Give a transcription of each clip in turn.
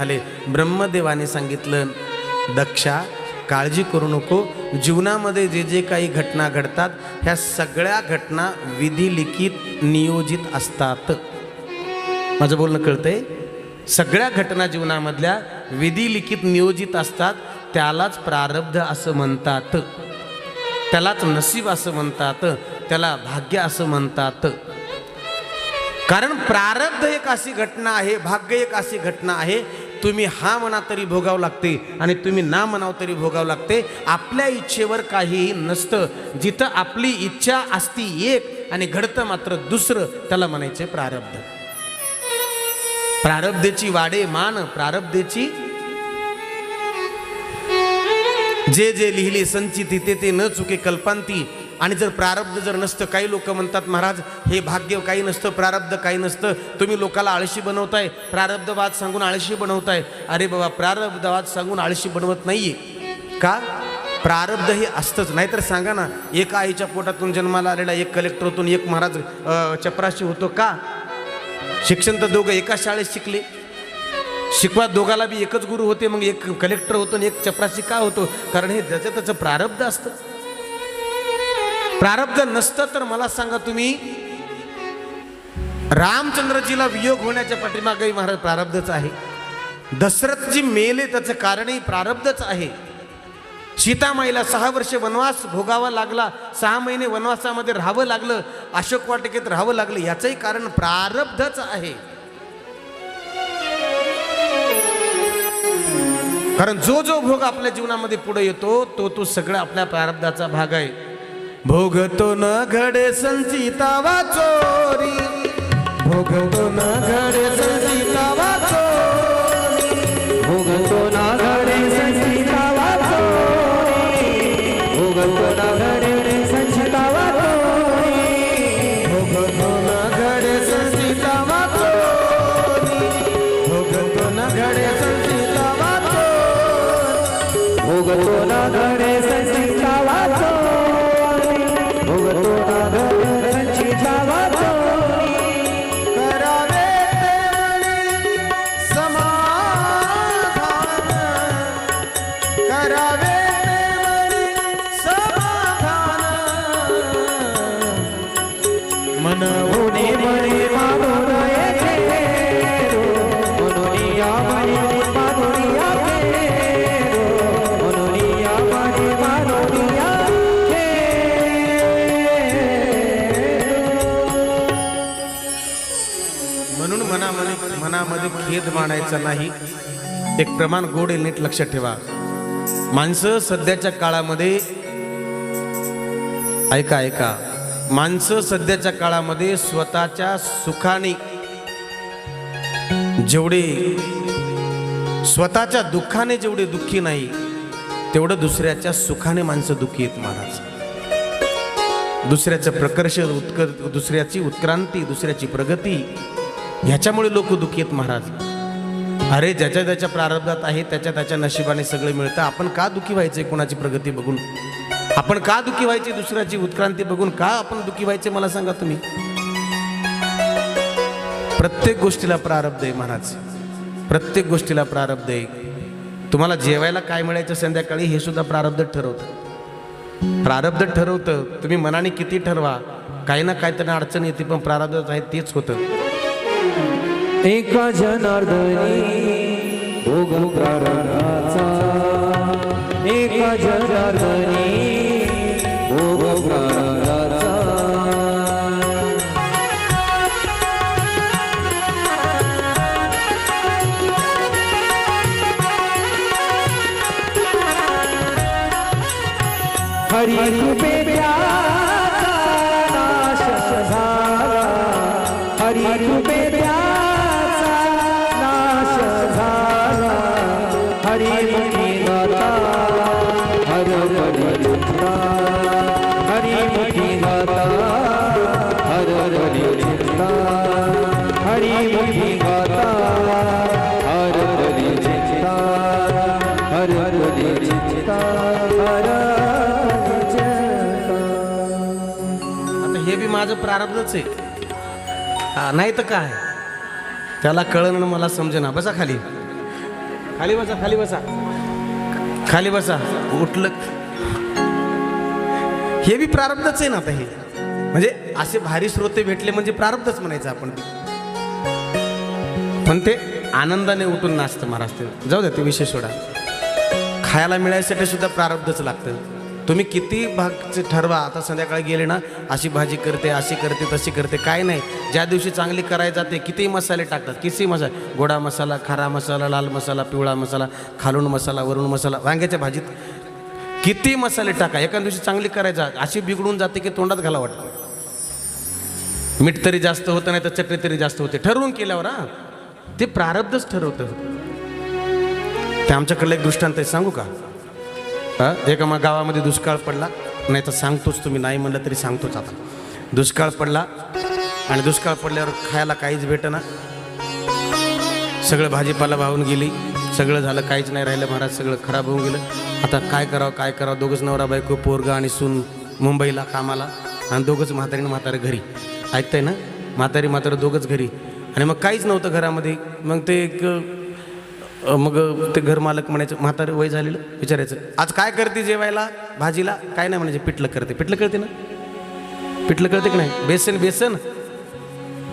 झाले. ब्रह्मदेवाने सांगितलं दक्षा काळजी करू नको. जीवनामध्ये जे जे काही घटना घडतात ह्या सगळ्या घटना विधिलिखित नियोजित असतात. माझं बोलणं कळतंय? सगळ्या घटना जीवनामधल्या विधिलिखित नियोजित असतात त्यालाच प्रारब्ध असं म्हणतात. त्यालाच नसीब असं म्हणतात. त्याला भाग्य असं म्हणतात. कारण प्रारब्ध एक अशी घटना आहे भाग्य एक अशी घटना आहे तुम्ही हा म्हणा तरी भोगावं लागते आणि तुम्ही ना म्हणाव तरी भोगावं लागते. आपल्या इच्छेवर काहीही नसतं. जिथं आपली इच्छा असती एक आणि घडतं मात्र दुसरं त्याला म्हणायचे प्रारब्ध. प्रारब्धेची वाडे मान प्रारब्धेची जे जे लिहिले संचिती ते ते न चुके कल्पांती आणि जर प्रारब्ध जर नसतं काही लोक म्हणतात महाराज हे भाग्य काही नसतं प्रारब्ध काही नसतं. तुम्ही लोकाला आळशी बनवताय. प्रारब्धवाद सांगून आळशी बनवताय. अरे बाबा प्रारब्धवाद सांगून आळशी बनवत नाहीये. का? प्रारब्ध हे असतंच. नाहीतर सांगा ना एका आईच्या पोटातून जन्माला आलेला एक कलेक्टर होतून एक महाराज चपराशी होतो. का? शिक्षण तर दोघं एका शाळेत शिकले. शिकवा दोघाला बी एकच गुरु होते मग एक कलेक्टर होतो आणि एक चपराशी का होतो? कारण हे ज्याचं त्याचं प्रारब्ध असतं. प्रारब्ध नसतं तर मला सांगा तुम्ही रामचंद्रजीला वियोग होण्याच्या पाठीमागही महाराज प्रारब्धच आहे. दशरथजी मेले त्याचं कारणही प्रारब्धच आहे. सीतामाईला सहा वर्ष वनवास भोगावा लागला सहा महिने वनवासामध्ये राहावं लागलं अशोक वाटिकेत राहावं लागलं याचंही कारण प्रारब्धच आहे. कारण जो जो भोग आपल्या जीवनामध्ये पुढे येतो तो तो सगळा आपल्या प्रारब्धाचा भाग आहे. भोगतो न घडे संचितावा चोरी. भोगतो न घडे संचितावा चोरी. भोगतो न घडे संचिता वाचो भोगतो न घडे संचिता वाचो भोगतो न घडे संचितावा चोरी. भोगतो न घडे संचितावा चोरी. भोगतो न घडे भेद मानायचा नाही. एक प्रमाण गोड आहे, नीट लक्षात ठेवा. माणसं सध्याच्या काळामध्ये ऐका ऐका. माणसं सध्याच्या काळामध्ये स्वतःच्या सुखाने जेवढे स्वतःच्या दुःखाने जेवढे दुःखी नाही तेवढं दुसऱ्याच्या सुखाने माणसं दुःखी आहेत महाराज. दुसऱ्याचं प्रकर्ष उत्कर दुसऱ्याची उत्क्रांती दुसऱ्याची प्रगती ह्याच्यामुळे लोक दुःखी आहेत महाराज. अरे ज्याच्या ज्याच्या प्रारब्धात आहे त्याच्या त्याच्या नशिबाने सगळं मिळतं. आपण का दुखी व्हायचे कोणाची प्रगती बघून? आपण का दुःखी व्हायचे दुसऱ्याची उत्क्रांती बघून? का आपण दुखी व्हायचे मला सांगा तुम्ही? प्रत्येक गोष्टीला प्रारब्ध आहे महाराज. प्रत्येक गोष्टीला प्रारब्ध आहे. तुम्हाला जेवायला काय मिळायचं संध्याकाळी हे सुद्धा प्रारब्ध ठरवतं. प्रारब्ध ठरवतं. तुम्ही मनाने किती ठरवा. काही ना काहीतरी अडचण येते पण प्रारब्ध आहे तेच होतं. एका जनार्दनी भोग प्रारंभाचा. एका जनार्दनी माझं प्रारब्धच आहे. नाही तर काय? त्याला कळणं मला समजेना. बसा खाली. खाली बसा खाली बसा. खाली बसा. उठलं. हे बी प्रारब्धच आहे ना आता हे. म्हणजे असे भारी श्रोते भेटले म्हणजे प्रारब्धच म्हणायचं आपण. पण ते आनंदाने उठून नाचतं महाराज जाऊ द्या ते विषय सोडा. खायला मिळायसाठी सुद्धा प्रारब्धच लागतं. तुम्ही किती भागचे ठरवा आता संध्याकाळी गेले ना अशी भाजी करते अशी करते तशी करते काय नाही. ज्या दिवशी चांगली करायला जाते किती मसाले टाकतात किती मसाले गोडा मसाला खारा मसाला लाल मसाला पिवळा मसाला खालून मसाला वरून मसाला वांग्याच्या भाजीत किती मसाले टाका एका दिवशी चांगली करायचा अशी बिघडून जाते की तोंडात घाला वाटतं. मीठ तरी जास्त होतं नाही तर चटणी तरी जास्त होते. ठरवून केल्यावर हा. ते प्रारब्धच ठरवतं. ते आमच्याकडलं एक दृष्टांत आहे सांगू का? हां? एका मग गावामध्ये दुष्काळ पडला नाही तर सांगतोच तुम्ही नाही म्हणलं तरी सांगतोच आता. दुष्काळ पडला आणि दुष्काळ पडल्यावर खायला काहीच भेटना. सगळं भाजीपाला वाहून गेली सगळं झालं काहीच नाही राहिलं महाराज सगळं खराब होऊन गेलं. आता काय करावं काय करावं? दोघंच नवरा बायको पोरगा आणि सून मुंबईला कामाला आणि दोघंच म्हातारीनं म्हातारं घरी. ऐकतंय ना? म्हातारी म्हातारं दोघंच घरी. आणि मग काहीच नव्हतं घरामध्ये. मग ते एक मग ते घरमालक म्हणायचं म्हातारं वय झालेलं? विचारायचं. आज काय करते जेवायला? भाजीला? काय नाही म्हणायचे पिठलं करते. पिठलं करते ना? पिठलं करते की नाही? बेसन बेसन.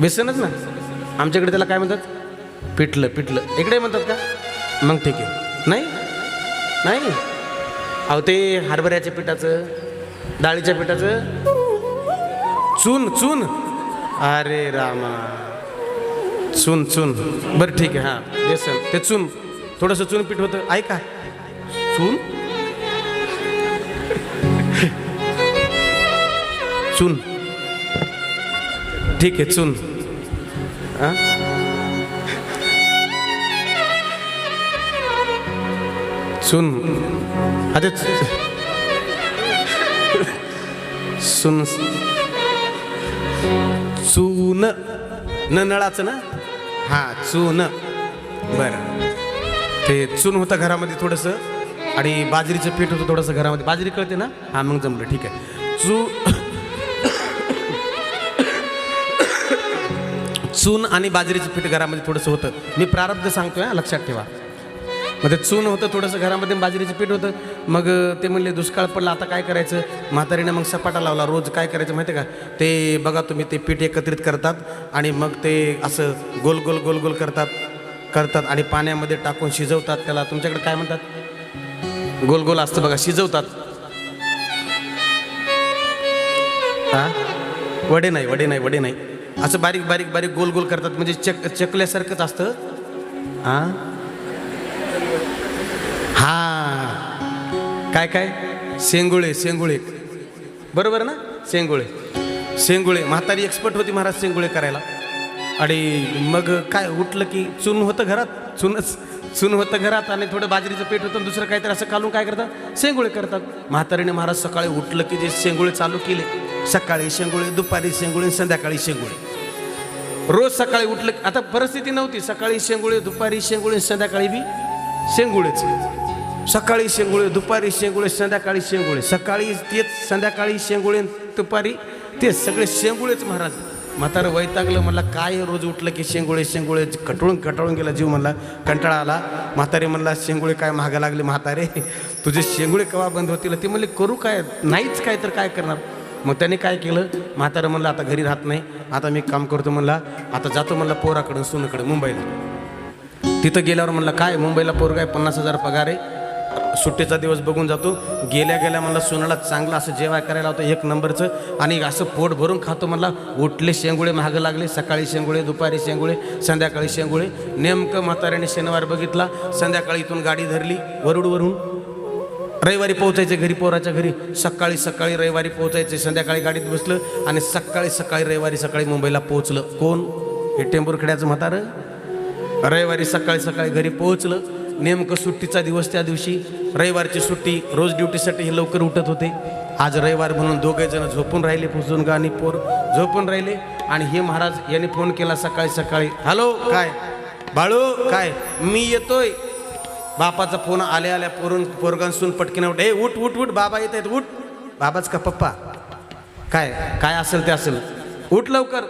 बेसनच ना? आमच्याकडे त्याला काय म्हणतात? पिठलं पिठलं. इकडे म्हणतात का? मग ठीक आहे. नाही? नाही? अहो ते हरभऱ्याच्या पिठाचं डाळीच्या पिठाचं. चून चून. अरे रामा. चून चून. बरं ठीक आहे हां. बेसन ते चून. थोडंसं चून पीठ होतं. ऐका. चून? चून. ठीक आहे चून. हां चून. अच्छा सुन चून. न नळाचं ना? हा चून. बरं. ते चून होतं घरामध्ये थोडंसं आणि बाजरीचं पीठ होतं थोडंसं घरामध्ये. बाजरी कळते ना? हा मग जमलं. ठीक आहे. चू चून आणि बाजरीचं पीठ घरामध्ये थोडंसं होतं. मी प्रारब्ध सांगतोय लक्षात ठेवा. मग ते चून होतं थोडंसं घरामध्ये बाजरीचं पीठ होतं. मग ते म्हणले दुष्काळ पडला आता काय करायचं? म्हातारीने मग सपाटा लावला रोज काय करायचं माहिती आहे का? ते बघा तुम्ही ते पीठ एकत्रित करतात आणि मग ते असं गोल गोल गोल गोल करतात करतात आणि पाण्यामध्ये टाकून शिजवतात त्याला. तुमच्याकडे काय म्हणतात? गोल गोल असतं बघा शिजवतात. हां? वडे नाही वडे नाही वडे नाही. असं बारीक बारीक बारीक गोल गोल करतात. म्हणजे चक चकल्यासारखंच असतं. हां? हा. काय काय? सेंगुळे सेंगुळे. बरोबर ना? सेंगुळे. सेंगुळे. म्हातारी एक्सपर्ट होती महाराज सेंगुळे करायला. आणि मग काय उठलं की चून होतं घरात? चूनच चून होतं घरात आणि थोडं बाजरीचं पेट होतं दुसरं काहीतरी असं कालून काय करतात? सेंगुळे करतात. म्हातारीने महाराज सकाळी उठलं की जे सेंगुळे चालू केले. सकाळी शेंगुळे दुपारी शेंगुळे संध्याकाळी शेंगुळे रोज सकाळी उठलं आता परिस्थिती नव्हती. सकाळी शेंगुळे दुपारी शेंगुळे संध्याकाळी बी शेंगुळेच सकाळी शेंगुळे दुपारी शेंगुळे संध्याकाळी शेंगुळे. सकाळी तेच संध्याकाळी शेंगुळे दुपारी तेच. सगळे शेंगुळेच महाराज. म्हातारं वैतागलं म्हणला काय रोज उठलं की शेंगुळे शेंगुळे कटळून कटाळून गेला जीव म्हणला. कंटाळा आला. म्हातारे म्हणला शेंगुळे काय महागा लागले म्हातारे? तुझे शेंगुळे केव्हा बंद होतील? ते म्हणले करू काय? नाहीच काय तर काय करणार? मग त्याने काय केलं? म्हातारं म्हणलं आता घरी राहत नाही. आता मी काम करतो म्हणला आता जातो म्हणला पोराकडं सोनकडं मुंबईला. तिथं गेल्यावर म्हणलं काय? मुंबईला पोरगा आहे पन्नास हजार पगार आहे. सुट्टीचा दिवस बघून जातो. गेल्या गेल्या मला सोनाला चांगलं असं जेवाय करायला होतं एक नंबरचं. आणि असं पोट भरून खातो म्हणला उठले शेंगुळे महागं लागले. सकाळी शेंगुळे दुपारी शेंगुळे संध्याकाळी शेंगुळे. नेमकं म्हाताऱ्याने शनिवार बघितला संध्याकाळी इथून गाडी धरली वरुडवरून. रविवारी पोहोचायचे घरी पोराच्या घरी. सकाळी सकाळी रविवारी पोहोचायचे संध्याकाळी गाडीत बसलं आणि सकाळी सकाळी रविवारी सकाळी मुंबईला पोहोचलं. कोण? हे टेंबूरखेड्याचं म्हातारं? रविवारी सकाळी सकाळी घरी पोहोचलं. नेमकं सुट्टीचा दिवस त्या दिवशी. रविवारची सुट्टी रोज ड्युटीसाठी हे लवकर उठत होते. आज रविवार म्हणून दोघे जण झोपून राहिले फुसून आणि पोर झोपून राहिले. आणि हे महाराज यांनी फोन केला सकाळी सकाळी हॅलो काय? बाळू काय? मी येतोय. बापाचा फोन आल्या आल्या पोरून पोरगांसून पटकीन उठ ए उठ उठ उठ बाबा येत आहेत उठ. बाबाच का पप्पा? काय काय असेल ते असेल. उठ लवकर.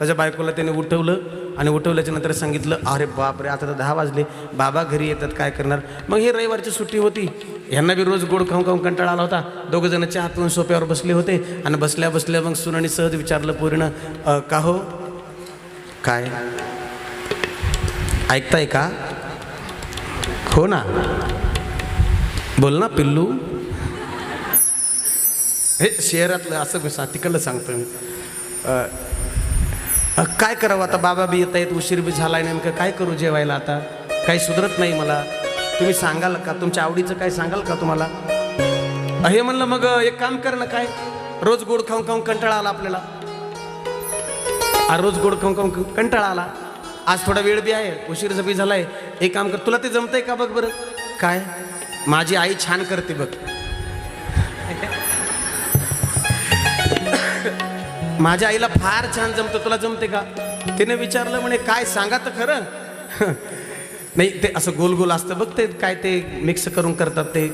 त्याच्या बायकोला त्याने उठवलं आणि उठवल्याच्या नंतर सांगितलं अरे बाप रे आता तर दहा वाजले. बाबा घरी येतात काय करणार? मग ही रविवारची सुट्टी होती. यांना बी रोज गोड खाऊन खाऊन कंटाळा आला होता. दोघं जण चहा पिऊन सोप्यावर बसले होते आणि बसल्या बसल्या मग सुनाने सहज विचारलं पूर्ण का हो? काय? ऐकताय का? हो ना. बोल ना पिल्लू. हे शहरातलं असं बसा तिकडलं सांगतो मी. काय करावं आता? बाबा बी येत आहेत उशीर बी झालाय नेमकं. काय करू जेवायला आता? काही सुधरत नाही मला. तुम्ही सांगाल का? तुमच्या आवडीचं काय सांगाल का तुम्हाला? हे म्हणलं मग एक काम कर ना काय? रोज गोड खाऊन खाऊन कंटाळा आला आपल्याला. रोज गोड खाऊन खाऊन कंटाळा आला. आज थोडा वेळ बी आहे उशीर बी झालाय. एक काम कर तुला ते जमतंय का? बघ बरं. काय? माझी आई छान करते बघ. माझ्या आईला फार छान जमतं. तुला जमते का? तिने विचारलं म्हणे काय सांगा तर खरं. नाही ते असं गोल गोल असतं. बघ ते काय ते मिक्स करून करतात ते.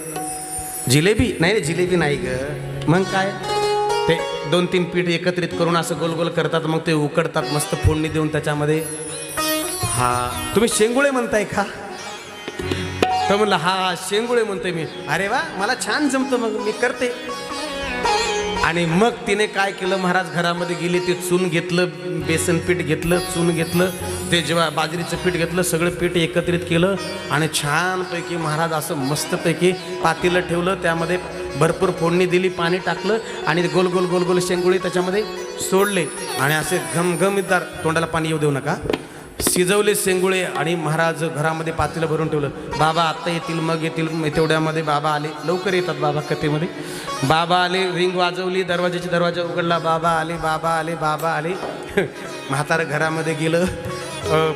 जिलेबी? नाही रे जिलेबी नाही ग. मग काय? ते दोन तीन पीठ एकत्रित करून असं गोल गोल करतात मग ते उकडतात मस्त फोडणी देऊन त्याच्यामध्ये. हा. तुम्ही शेंगुळे म्हणताय का? तर म्हणलं हा शेंगुळे म्हणतोय मी. अरे वा मला छान जमतं मग मी करते. आणि मग तिने काय केलं? महाराज घरामध्ये गेली ते चून घेतलं बेसन पीठ घेतलं चून घेतलं ते जेव्हा बाजरीचं पीठ घेतलं सगळं पीठ एकत्रित केलं आणि छानपैकी महाराज असं मस्तपैकी पातीलं ठेवलं त्यामध्ये भरपूर फोडणी दिली पाणी टाकलं आणि गोल गोल गोल गोल शेंगुळे त्याच्यामध्ये सोडले. आणि असे घमघमीदार तोंडाला पाणी येऊ देऊ नका. शिजवले सेंगुळे आणि महाराज घरामध्ये पातेलं भरून ठेवलं. बाबा आत्ता येतील मग येतील तेवढ्यामध्ये बाबा आले. लवकर येतात बाबा कथेमध्ये. बाबा आले रिंग वाजवली दरवाजाची दरवाजा उघडला. बाबा आले बाबा आले बाबा आले. म्हातारं घरामध्ये गेलं.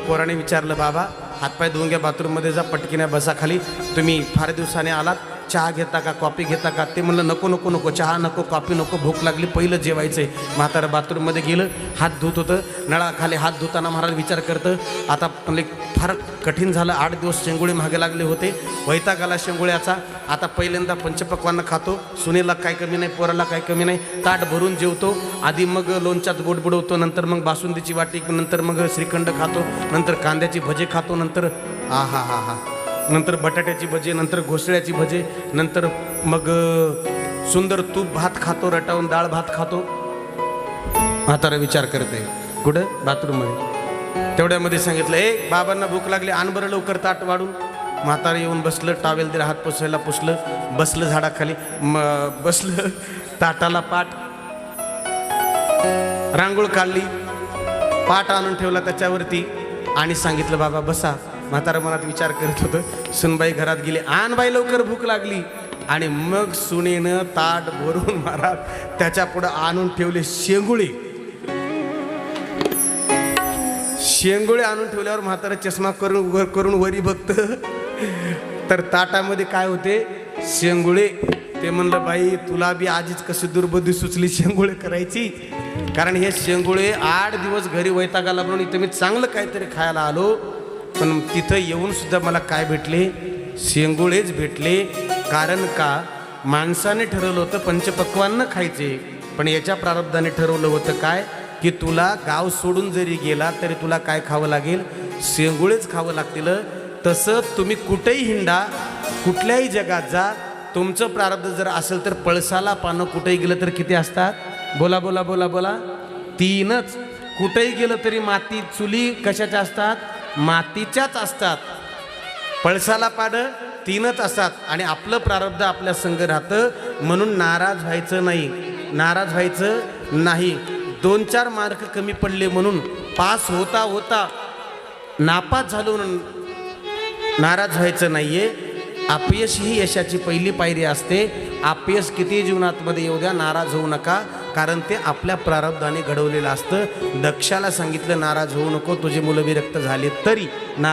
पोराने विचारलं बाबा हातपाय धुवून घ्या बाथरूममध्ये जा पटकीने बसा खाली तुम्ही फार दिवसाने आलात. चहा घेता का कॉफी घेता का? ते म्हणलं नको नको नको चहा नको कॉफी नको भूक लागली पहिलं जेवायचंय. म्हातारं बाथरूममध्ये गेलं हात धुत होतं नळाखाली हात धुताना महाराज विचार करतं आता म्हणजे फार कठीण झालं आठ दिवस शेंगुळे मागे लागले होते वैताग आला शेंगुळ्याचा आता पहिल्यांदा पंचपक्वांना खातो सुनेला काय कमी नाही पोराला काय कमी नाही ताट भरून जेवतो आधी मग लोणच्यात गोड बुडवतो नंतर मग बासुंदीची वाटी नंतर मग श्रीखंड खातो नंतर कांद्याची भजे खातो नंतर आ हा हा हा नंतर बटाट्याची भजे नंतर घोसळ्याची भजे नंतर मग सुंदर तूप भात खातो रटावून डाळ भात खातो. म्हातारा विचार करते कुठं? बाथरूममध्ये. तेवढ्यामध्ये सांगितलं ए बाबांना भूक लागली आणबरं लवकर ताट वाढून. म्हातारा येऊन बसलं टावेल दिला हात पुसायला पुसलं बसलं झाडाखाली म बसलं ताटाला पाट. रांगोळ काढली पाट आणून ठेवला त्याच्यावरती आणि सांगितलं बाबा बसा. म्हातारा मनात विचार करत होतं सुनबाई घरात गेली. आण बाई लवकर भूक लागली. आणि मग सुनेनं ताट भरून महाराज त्याच्या पुढं आणून ठेवले शेंगुळे. शेंगुळे आणून ठेवल्यावर म्हातारा चष्मा करून करून वरी बघत. तर ताटामध्ये काय होते? शेंगुळे. ते म्हणलं बाई तुला बी आजीच कशी दुर्बुद्धी सुचली शेंगुळे करायची? कारण हे शेंगुळे आठ दिवस घरी वैतागाला म्हणून इथं मी चांगलं काहीतरी खायला आलो. पण तिथं येऊन सुद्धा मला काय भेटले? शेंगुळेच भेटले. कारण का? माणसाने ठरवलं होतं पंचपक्वांना खायचे. पण याच्या प्रारब्धाने ठरवलं होतं काय? की तुला गाव सोडून जरी गेला तरी तुला काय खावं लागेल? शेंगुळेच खावं लागतील. तसं तुम्ही कुठेही हिंडा कुठल्याही जगात जा. तुमचं प्रारब्ध जर असेल तर पळसाला पानं कुठेही गेलं तर किती असतात? बोला बोला बोला बोला. तीनच. कुठेही गेलं तरी माती चुली कशाच्या असतात? मातीच्याच असतात. पळसाला पाडं तीनच असतात. आणि आपलं प्रारब्ध आपल्या संग राहतं. म्हणून नाराज व्हायचं नाही. नाराज व्हायचं नाही. दोन चार मार्क कमी पडले म्हणून पास होता होता नापास झालो म्हणून नाराज व्हायचं नाहीये. अपयश ही यशाची पहिली पायरी असते. अपयश किती जीवनात मध्ये येऊ द्या नाराज होऊ नका. कारण ते आपल्या प्रारब्धाने घडवलेलं असतं. दक्षाला सांगितलं नाराज होऊ नको तुझे मुलं विरक्त झाले तरी. ना